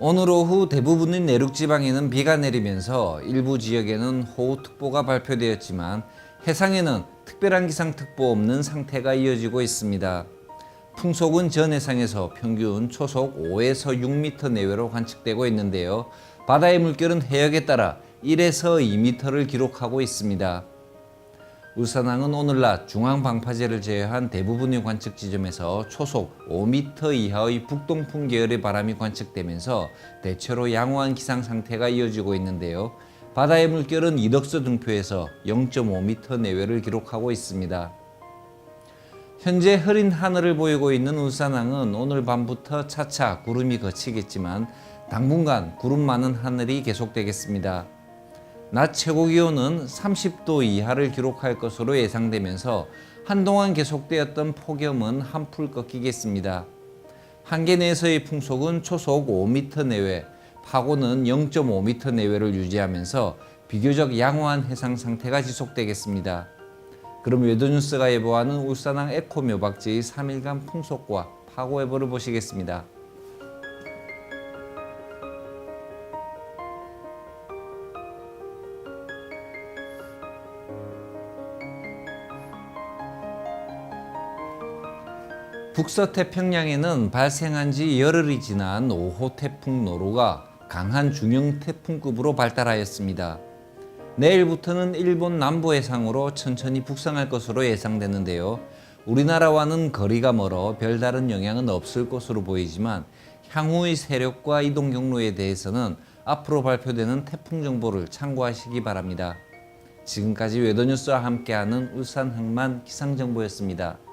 오늘 오후 대부분의 내륙 지방에는 비가 내리면서 일부 지역에는 호우특보가 발표되었지만 해상에는 특별한 기상특보 없는 상태가 이어지고 있습니다. 풍속은 전 해상에서 평균 초속 5에서 6m 내외로 관측되고 있는데요. 바다의 물결은 해역에 따라 1에서 2m를 기록하고 있습니다. 울산항은 오늘 낮 중앙 방파제를 제외한 대부분의 관측 지점에서 초속 5m 이하의 북동풍 계열의 바람이 관측되면서 대체로 양호한 기상 상태가 이어지고 있는데요. 바다의 물결은 이덕서 등표에서 0.5m 내외를 기록하고 있습니다. 현재 흐린 하늘을 보이고 있는 울산항은 오늘 밤부터 차차 구름이 걷히겠지만 당분간 구름 많은 하늘이 계속되겠습니다. 낮 최고 기온은 30도 이하를 기록할 것으로 예상되면서 한동안 계속되었던 폭염은 한풀 꺾이겠습니다. 한계 내에서의 풍속은 초속 5m 내외, 파고는 0.5m 내외를 유지하면서 비교적 양호한 해상 상태가 지속되겠습니다. 그럼 외도뉴스가 예보하는 울산항 에코 묘박지의 3일간 풍속과 파고 예보를 보시겠습니다. 북서태평양에는 발생한 지 열흘이 지난 5호 태풍 노루가 강한 중형 태풍급으로 발달하였습니다. 내일부터는 일본 남부 해상으로 천천히 북상할 것으로 예상되는데요. 우리나라와는 거리가 멀어 별다른 영향은 없을 것으로 보이지만 향후의 세력과 이동 경로에 대해서는 앞으로 발표되는 태풍 정보를 참고하시기 바랍니다. 지금까지 웨더뉴스와 함께하는 울산 항만 기상정보였습니다.